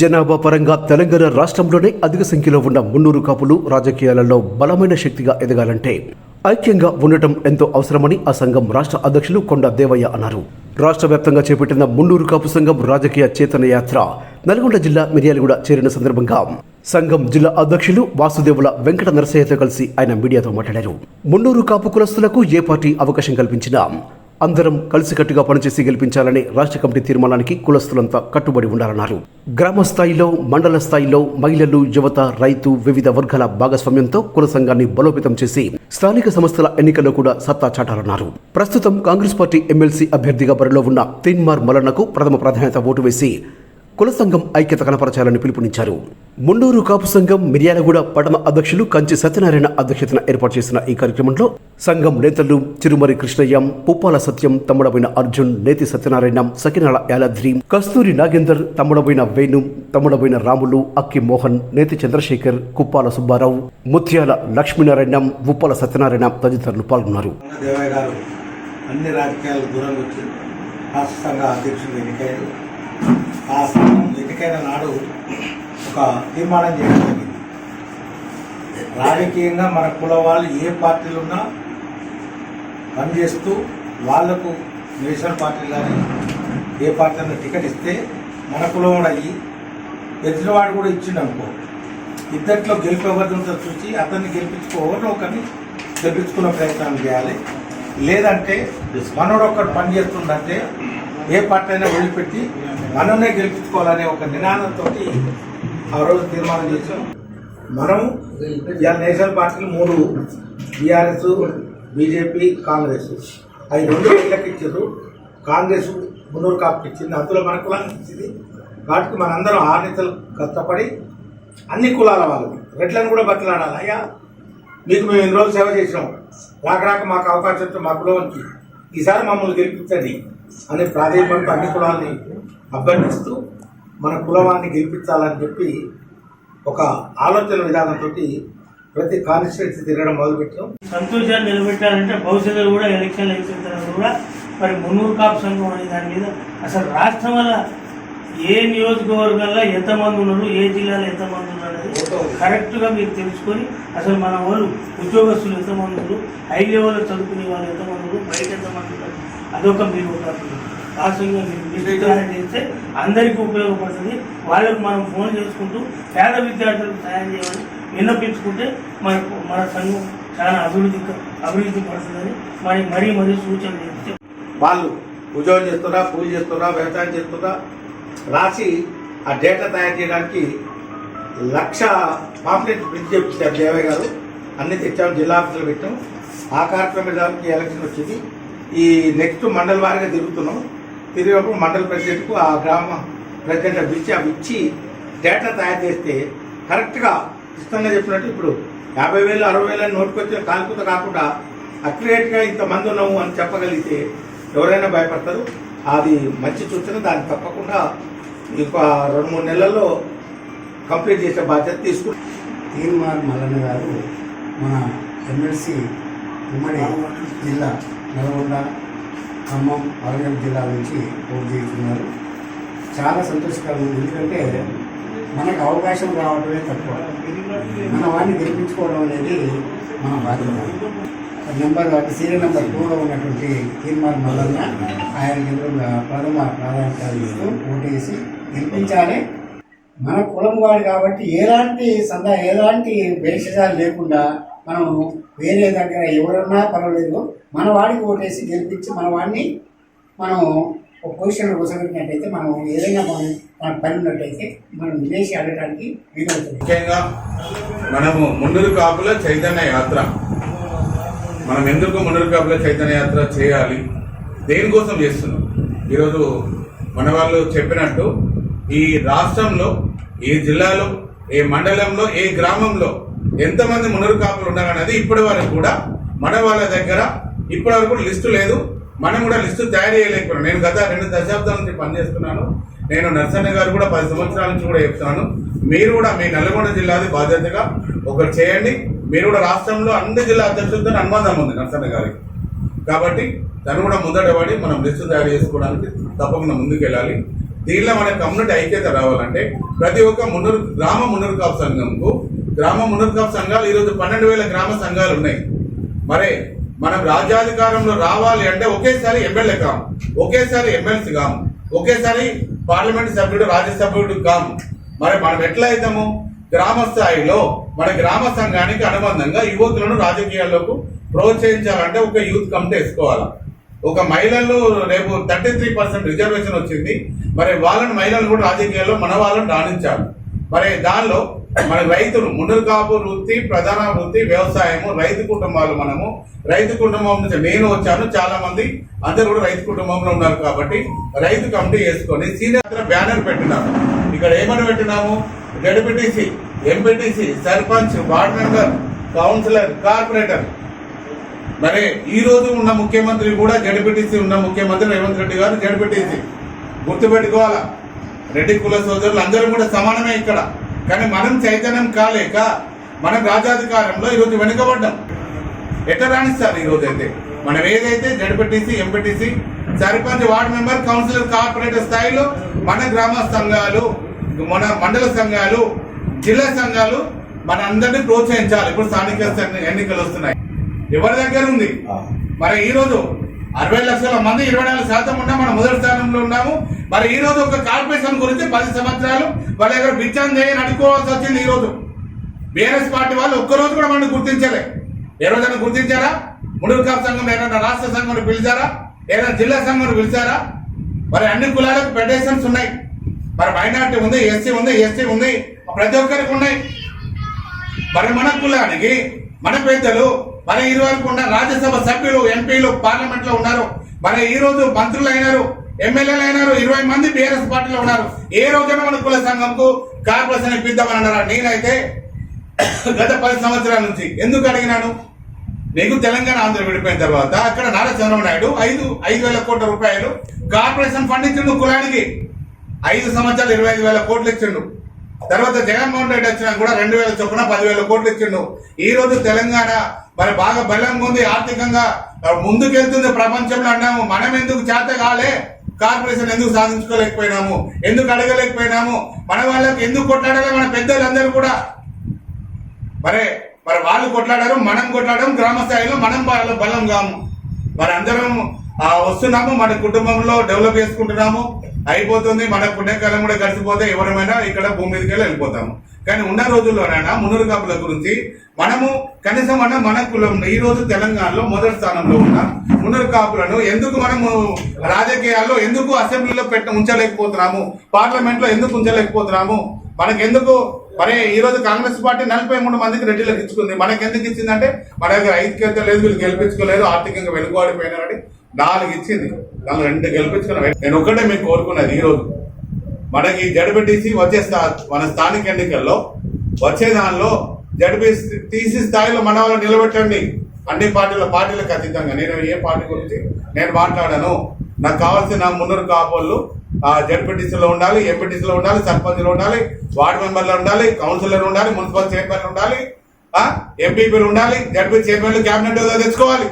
జనాభా పరంగా తెలంగాణ రాష్ట్రంలోనే అధిక సంఖ్యలో ఉన్న మున్నూరు కాపులు రాజకీయాలలో బలమైన శక్తిగా ఎదగాలంటే ఐక్యంగా ఉండటం ఎంతో అవసరమని ఆ సంఘం రాష్ట్ర అధ్యక్షులు కొండ దేవయ్య అన్నారు. రాష్ట్ర వ్యాప్తంగా చేపట్టిన మున్నూరు కాపు సంఘం రాజకీయ చేతన యాత్ర నల్గొండ జిల్లా మిర్యాలగూడ చేరిన సందర్భంగా సంఘం జిల్లా అధ్యక్షులు వాసుదేవుల వెంకట నరసయ్యతో కలిసి ఆయన మీడియాతో మాట్లాడారు. మున్నూరు కాపు కులస్తులకు ఏ పార్టీ అవకాశం కల్పించినా అందరం కలిసికట్టుగా పనిచేసి గెలిపించాలని రాష్ట్ర కమిటీ తీర్మానానికి కులస్తులంతా కట్టుబడి ఉండాలన్నారు. గ్రామ స్థాయిలో మండల స్థాయిలో మహిళలు యువత రైతు వివిధ వర్గాల భాగస్వామ్యంతో కుల సంఘాన్ని బలోపేతం చేసి స్థానిక సంస్థల ఎన్నికల్లో కూడా సత్తా చాటాలన్నారు. ప్రస్తుతం కాంగ్రెస్ పార్టీ ఎమ్మెల్సీ అభ్యర్థిగా బరిలో ఉన్న తీన్మార్ మలన్నకు ప్రథమ ప్రాధాన్యత ఓటు వేసి కుల సంఘం ఐక్యత కనపరచాలని పిలుపునిచ్చారు. ముండూరు కాపు సంఘం మిర్యాలగూడ పట్టణ అధ్యక్షులు కంచి సత్యనారాయణ అధ్యక్షతన ఏర్పాటు చేసిన ఈ కార్యక్రమంలో సంఘం నేతలు చిరుమరి కృష్ణయ్య పుప్పాల సత్యం తమ్ముడమైన అర్జున్ నేతి సత్యనారాయణ సకినాల యాలద్రి కస్తూరి నాగేందర్ తమ్ముడమైన వేణు తమ్ముడమైన రాములు అక్కి మోహన్ నేతి చంద్రశేఖర్ కుప్పాల సుబ్బారావు ముత్యాల లక్ష్మీనారాయణ ఉప్పాల సత్యనారాయణ తదితరులు పాల్గొన్నారు. అన్ని రాజకీయాలు దూరంగా వచ్చి రాష్ట్ర సంఘ అధ్యక్షుడు ఎన్నికయ్యారు. ఆ సంఘం ఎన్నికైన నాడు ఒక తీర్మానం చేయడం జరిగింది. రాజకీయంగా మన కుల వాళ్ళు ఏ పార్టీలు ఉన్నా పనిచేస్తూ వాళ్ళకు నేషనల్ పార్టీ కానీ ఏ పార్టీ అయినా టికెట్ ఇస్తే మన కులం కూడా అయ్యి ఎదుటివాడు కూడా ఇచ్చిండు అనుకో. ఇద్దట్లో గెలిపేవద్దంతో చూసి అతన్ని గెలిపించుకోవడం ఒకరిని గెలిపించుకునే ప్రయత్నం చేయాలి. లేదంటే మనోడు ఒక్కడు పని చేస్తుందంటే ఏ పార్టీ అయినా వదిలిపెట్టి మనమే గెలిపించుకోవాలనే ఒక నినాదంతో ఆ రోజు తీర్మానం చేసాం మనం ఇవాళ నేషనల్ పార్టీలు మూడు బీఆర్ఎస్ బీజేపీ కాంగ్రెస్. అవి రెండు వీళ్ళకి ఇచ్చారు. కాంగ్రెస్ మున్నూరు కాపుకి ఇచ్చింది. అందులో మన కులానికి ఇచ్చింది. వాటికి మనందరం ఆర్నితలు కష్టపడి అన్ని కులాల వాళ్ళు. రెట్లను కూడా బతిలాడాలి. అయ్యా మీకు మేము ఎన్ని రోజులు సేవ చేసినాం రాక రాక మాకు అవకాశం మా కులానికి ఈసారి మమ్మల్ని గెలిపించండి అని ప్రాధాన్యపడుతూ అన్ని కులాలని అభ్యర్థిస్తూ మన కులవాన్ని గెలిపించాలని చెప్పి ఒక ఆలోచన విధానంతో ప్రతి కాన్స్టిట్యూన్సీ తిరగడం మొదలుపెట్టాం. సంతోషాన్ని నిలబెట్టాలంటే భవిష్యత్తులో కూడా ఎలక్షన్లు అయిపోయిన తర్వాత కూడా మరి మున్నూరు కాపు సంఘం అనే దాని మీద అసలు రాష్ట్రం వల్ల ఏ నియోజకవర్గాల్లో ఎంతమంది ఉన్నారు ఏ జిల్లాలో ఎంతమంది ఉన్నారు అనేది కరెక్ట్గా మీరు తెలుసుకొని అసలు మన వాళ్ళు ఉద్యోగస్తులు ఎంతమంది ఉన్నారు హై లెవెల్లో చదువుకునే వాళ్ళు ఎంతమంది ఉన్నారు బయట ఎంతమంది ఉన్నారు అదొక మీరు ఒక ఆ సంఘం చేస్తే అందరికీ ఉపయోగపడుతుంది. వాళ్ళకు మనం ఫోన్ చేసుకుంటూ పేద విద్యార్థులకు సహాయం చేయాలని విన్నపించుకుంటే మనకు మన సంఘం చాలా అభివృద్ధి అభివృద్ధి పడుతుందని మరి మరీ మరీ సూచన చేస్తే. వాళ్ళు ఉద్యోగం చేస్తున్నా పూజ చేస్తున్నా వ్యవసాయం చేస్తున్నా రాసి ఆ డేటా తయారు చేయడానికి లక్ష పాంప్లెట్ ప్రింట్ చేపించారు దేవయ్య గారు. అన్ని తెచ్చాము జిల్లా ఆఫీసులు పెట్టాం ఆ కార్యక్రమానికి ఎలక్షన్ వచ్చింది. ఈ నెక్స్ట్ మండల వారిగా తిరుగుతున్నాం. తిరిగినప్పుడు మండల ప్రెసిడెంట్కు ఆ గ్రామ ప్రెసిడెంట్ అవి ఇచ్చి అవి ఇచ్చి డేటా తయారు చేస్తే కరెక్ట్గా ఇష్టంగా చెప్పినట్టు ఇప్పుడు యాభై వేలు అరవై వేలు అని నోటుకొచ్చిన కాల్పుత కాకుండా అక్యురేట్గా ఇంతమంది ఉన్నాము అని చెప్పగలిగితే ఎవరైనా భయపడతారు? అది మంచి సూచన దాన్ని తప్పకుండా ఇంకో రెండు మూడు నెలల్లో కంప్లీట్ చేసే బాధ్యత తీసుకుంటాం. తీర్మార్ మల్లన్న గారు మన ఎమ్మెల్సీ ఉమ్మడి జిల్లా నల్గొండ ఖమ్మం వరంగల్ జిల్లా నుంచి పోటీ చేస్తున్నారు. చాలా సంతోషకరం ఎందుకంటే మనకు అవకాశం రావడమే తక్కువ. మన వాడిని గెలిపించుకోవడం అనేది మన బాధ్యత. నెంబర్ అంటే సీరియల్ నెంబర్ టూలో ఉన్నటువంటి తీర్మాన్ మల్లన్న ఆయన ప్రథమ ప్రాధాన్యత ఇస్తూ ఓటేసి గెలిపించాలి. మన కులం వాడు కాబట్టి ఎలాంటి సందా ఎలాంటి భేషజాలు లేకుండా మనం వేరే దగ్గర ఎవరన్నా పర్వాలేదు మన వాడికి ఓటేసి గెలిపించి మన వాడిని మనం ఒక పొజిషన్లో కూర్చోబెట్టినట్టయితే మనం ఏదైనా మనం మన పని ఉన్నట్టయితే మనం విదేశీ ఆడటానికి వీలవుతుంది. ముఖ్యంగా మనము ముందుకు కాపుల చైతన్య యాత్ర. మనం ఎందుకు ముందుకు కాపుల చైతన్య యాత్ర చేయాలి? దేనికోసం చేస్తున్నాం? ఈరోజు మన వాళ్ళు చెప్పినట్టు ఈ రాష్ట్రంలో ఏ జిల్లాలో ఏ మండలంలో ఏ గ్రామంలో ఎంతమంది మునరు కాపులు ఉన్నారన్నది ఇప్పటి వరకు కూడా మన వాళ్ళ దగ్గర ఇప్పటి వరకు లిస్టు లేదు. మనం కూడా లిస్టు తయారు చేయలేకపోయాం నేను గత రెండు దశాబ్దాల నుంచి పనిచేస్తున్నాను. నేను నర్సన్న గారు కూడా పది సంవత్సరాల నుంచి కూడా చెప్తున్నాను. మీరు కూడా మీ నల్గొండ జిల్లాది బాధ్యతగా ఒకటి చేయండి. మీరు కూడా రాష్ట్రంలో అన్ని జిల్లా అధ్యక్షులతో అనుబంధం ఉంది నర్సన్న గారికి. కాబట్టి తను కూడా ముందట పడి మనం లిస్టు తయారు చేసుకోవడానికి తప్పకుండా ముందుకెళ్ళాలి. దీనిలో మన కమ్యూనిటీ ఐక్యత రావాలంటే ప్రతి ఒక్క మున్నూరు గ్రామ మున్నూరు కాపు సంఘంకు గ్రామ మున్నూరు సంఘాలు ఈరోజు పన్నెండు వేల గ్రామ సంఘాలు ఉన్నాయి. మరి మనం రాజ్యాధికారంలో రావాలి అంటే ఒకేసారి ఎమ్మెల్యే కాము ఒకేసారి ఎమ్మెల్సీ కాము ఒకేసారి పార్లమెంట్ సభ్యుడు రాజ్యసభ్యుడు కాము. మరి మనం ఎట్లా అవుతాము గ్రామ స్థాయిలో మన గ్రామ సంఘానికి అనుబంధంగా యువకులను రాజకీయాల్లోకి ప్రోత్సహించాలంటే ఒక యూత్ కమిటీ వేసుకోవాలి. ఒక మహిళలు రేపు థర్టీ త్రీ పర్సెంట్ రిజర్వేషన్ వచ్చింది. మరి వాళ్ళని మహిళలు కూడా రాజకీయాల్లో మన వాళ్ళని రాణించాలి. మరి దానిలో మన రైతులు మున్నూరు కాపు వృత్తి ప్రధాన వృత్తి వ్యవసాయము రైతు కుటుంబాలు మనము. రైతు కుటుంబం నుంచి నేను వచ్చాను చాలా మంది అందరూ కూడా రైతు కుటుంబంలో ఉన్నారు కాబట్టి రైతు కమిటీ వేసుకొని సీనియర్ బ్యానర్ పెట్టినాము ఇక్కడ ఏమని పెట్టినాము? ZPTC MPTC sarpanch ward member councillor corporator. మరి ఈ రోజు ఉన్న ముఖ్యమంత్రి కూడా జడ్పీటీసీ ఉన్న ముఖ్యమంత్రి రేవంత్ రెడ్డి గారు జడ్పీటీసీ. గుర్తుపెట్టుకోవాలా? రెడ్డి కుల సోదరులు అందరూ కూడా సమానమే ఇక్కడ. కానీ మనం చైతన్యం కాలేక మనం రాజాధికారంలో ఈరోజు వెనుకబడ్డాం. ఎట్లా రాణిస్తారు ఈ రోజు అయితే మనం ఏదైతే ZPTC MPTC sarpanch ward member councillor corporator స్థాయిలో మన గ్రామ సంఘాలు మన మండల సంఘాలు జిల్లా సంఘాలు మన అందరినీ ప్రోత్సహించాలి. ఇప్పుడు స్థానిక ఎన్నికలు వస్తున్నాయి. ఎవరి దగ్గర ఉంది? మరి ఈ రోజు అరవై లక్షల మంది ఇరవై నాలుగు శాతం ఉన్నా మనం మొదటి స్థానంలో ఉన్నాము. మరి ఈ రోజు ఒక కార్పొరేషన్ గురించి పది సంవత్సరాలు వాళ్ళ దగ్గర బిచ్చం చేయని అడుకోవాల్సి వచ్చింది ఈరోజు బీఆర్ఎస్ పార్టీ వాళ్ళు ఒక్కరోజు కూడా మనం గుర్తించలే. ఏ రోజైనా గుర్తించారా? ముడుగుకాపు సంఘం ఏదైనా రాష్ట్ర సంఘం పిలిచారా? ఏదైనా జిల్లా సంఘం పిలిచారా? మరి అన్ని కులాలకు ఫెడరేషన్స్ ఉన్నాయి. మరి మైనార్టీ ఉంది ఎస్సీ ఉంది ఎస్టీ ఉంది ప్రతి ఒక్కరికి ఉన్నాయి. మరి మన కులానికి మన పెద్దలు మన ఇరువైపు ఉన్న రాజ్యసభ సభ్యులు ఎంపీలు పార్లమెంట్లో ఉన్నారు. మన ఈ రోజు మంత్రులు అయినారు ఎమ్మెల్యేలు అయినారు ఇరవై మంది బీఆర్ఎస్ పార్టీలో ఉన్నారు. ఏ రోజైనా మన కుల సంఘంకు కార్పొరేషన్ ఇప్పిద్దామని అన్నారా? నేనైతే గత పది సంవత్సరాల నుంచి ఎందుకు అడిగినాను? నీకు తెలంగాణ ఆంధ్ర విడిపోయిన తర్వాత అక్కడ నారా చంద్రబాబు నాయుడు ఐదు ఐదు వేల కోట్ల రూపాయలు కార్పొరేషన్ ఫండ్ ఇచ్చిండు కులానికి. ఐదు సంవత్సరాలు ఇరవై ఐదు వేల కోట్లు ఇచ్చిండు. తర్వాత జగన్మోహన్ రెడ్డి వచ్చినా కూడా రెండు వేల చొప్పున పదివేల కోట్లు ఇచ్చిండు. ఈ రోజు తెలంగాణ మరి బాగా బలంగా ఉంది ఆర్థికంగా ముందుకెళ్తుంది ప్రపంచంలో అన్నాము. మనం ఎందుకు చేత కాలే? కార్పొరేషన్ ఎందుకు సాధించుకోలేకపోయినాము? ఎందుకు అడగలేకపోయినాము? మన వాళ్ళకి ఎందుకు కొట్లాడాలి? మన పెద్దలందరూ కూడా. మరి మరి వాళ్ళు కొట్లాడారు మనం కొట్లాడాం గ్రామ స్థాయిలో మనం వాళ్ళ బలం కాము మరి అందరం వస్తున్నాము మన కుటుంబంలో డెవలప్ చేసుకుంటున్నాము. అయిపోతుంది మన పుణ్యకాలం కూడా కలిసిపోతే ఎవరమైనా ఇక్కడ భూమి మీదకి వెళ్ళి వెళ్ళిపోతాము. కానీ ఉన్న రోజుల్లోనైనా మునురు కాపుల గురించి మనము కనీసం మన మన కులం ఈ రోజు తెలంగాణలో మొదటి స్థానంలో ఉన్న మునురు కాపులను ఎందుకు మనము రాజకీయాల్లో ఎందుకు అసెంబ్లీలో పెట్ట ఉంచలేకపోతున్నాము? పార్లమెంట్లో ఎందుకు ఉంచలేకపోతున్నాము? మనకెందుకు? మరి ఈ రోజు కాంగ్రెస్ పార్టీ నలభై మూడు మందికి రెడ్డిలకు ఇచ్చుకుంది. మనకి ఎందుకు ఇచ్చిందంటే మన దగ్గర ఐక్యత లేదు వీళ్ళు గెలిపించుకోలేదు ఆర్థికంగా వెనుకబడిపోయినారని నాలుగు ఇచ్చింది. నాలుగు రెండు గెలిపించుకున్నాం నేను ఒకటే మీకు కోరుకున్నది ఈ రోజు. మనకి జడ్పీటీసీ వచ్చే స్థా- మన స్థానిక ఎన్నికల్లో వచ్చే దానిలో జడ్పీటీసీ స్థాయిలో మన వాళ్ళు నిలబెట్టండి. అన్ని పార్టీల పార్టీలకు అతీతంగా. నేను ఏ పార్టీ గురించి నేను మాట్లాడాను. నాకు కావాల్సిన మున్నూరు కాపోళ్ళు జడ్పీటీసీలో ఉండాలి ఎంపీటీసీలో ఉండాలి సర్పంచ్లో ఉండాలి వార్డు మెంబర్లు ఉండాలి కౌన్సిలర్ ఉండాలి మున్సిపల్ చైర్మన్ ఉండాలి ఎంపీపీలు ఉండాలి జడ్పీ చైర్మన్లు క్యాబినెట్ తెచ్చుకోవాలి.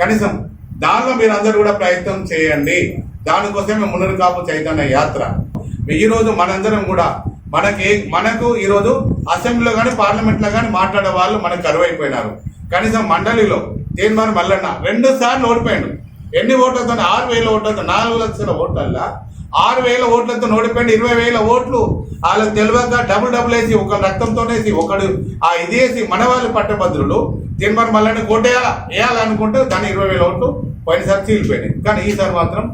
కనీసం దానిలో మీరు అందరూ కూడా ప్రయత్నం చేయండి. దానికోసమే మున్నూరు కాపు చైతన్య యాత్ర. ఈ రోజు మనందరం కూడా మనకి మనకు ఈ రోజు అసెంబ్లీలో కానీ పార్లమెంట్లో కానీ మాట్లాడే వాళ్ళు మనకు కరువైపోయినారు. కనీసం మండలిలో తీర్మానం మల్లన్న రెండు సార్లు ఓడిపోయాడు. ఎన్ని ఓట్లతో ఆరు వేల ఓట్లతో నాలుగు లక్షల ఓట్లల్లా ఆరు వేల ఓట్లతో ఓడిపోయింది ఇరవై వేల ఓట్లు వాళ్ళకి తెలియక డబుల్ డబుల్ వేసి ఒక రక్తంతో వేసి ఒకడు ఆ ఇది వేసి మన వాళ్ళు పట్టభద్రులు తీర్మానం మల్లన్న కొట్టేయాలా వేయాలనుకుంటే దాని ఇరవై వేల ఓట్లు పోయినసారి చీలిపోయినాయి. కానీ ఈసారి మాత్రం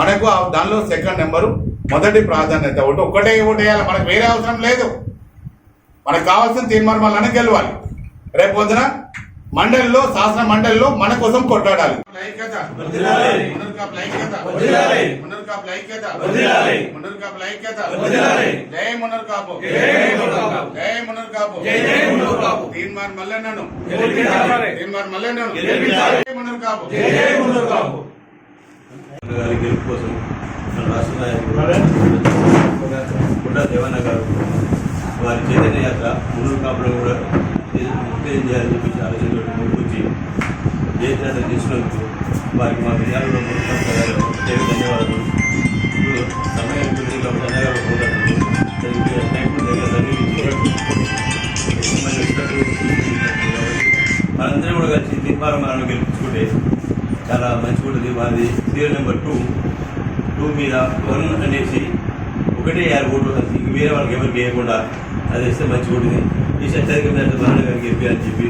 మనకు ఆ దానిలో సెకండ్ నెంబరు మొదటి ప్రాధాన్యత ఓటు ఒక్కటే ఓటు వేయాలి. మనకు వేరే అవసరం లేదు. మనకు కావాల్సిన తీర్మానం వల్లనే గెలవాలి. రేపు పొద్దున మండలిలో శాసన మండలిలో మన కోసం కొట్లాడాలి. తీర్మానం మల్లెన్నను తీర్మానం మల్లెన్నను కాపు. గెలుపు కోసం మన రాష్ట్ర నాయకుడు పుట్ట దేవన్న గారు వారి చైతన్య యాత్ర మున్నూరు కాపులో కూడా ఉత్తేజం చేయాలని చెప్పేసి ఆలోచనతో ముందుకొచ్చి జయత్యాత్ర చేసినందుకు వారికి మా విజయాలలో ప్రత్యేక ధన్యవాదాలు. ఇప్పుడు సమయం ఉంటుంది కాబట్టి మనందరం కూడా కలిసి దీపారం మనం గెలిపించుకుంటే చాలా మంచి ఉంటుంది మాది సీరియల్ నెంబర్ టూ. టూ మీద వన్ అనేసి ఒకటే యాభై ఓట్లు ఇంక వేరే వాళ్ళకి ఎవరికి వేయకుండా అది వేస్తే మంచిగా ఉంటుంది. ఈ సత్యాధిక మీద గారికి చెప్పి అని చెప్పి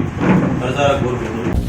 మనసారా కోరుకుంటున్నాను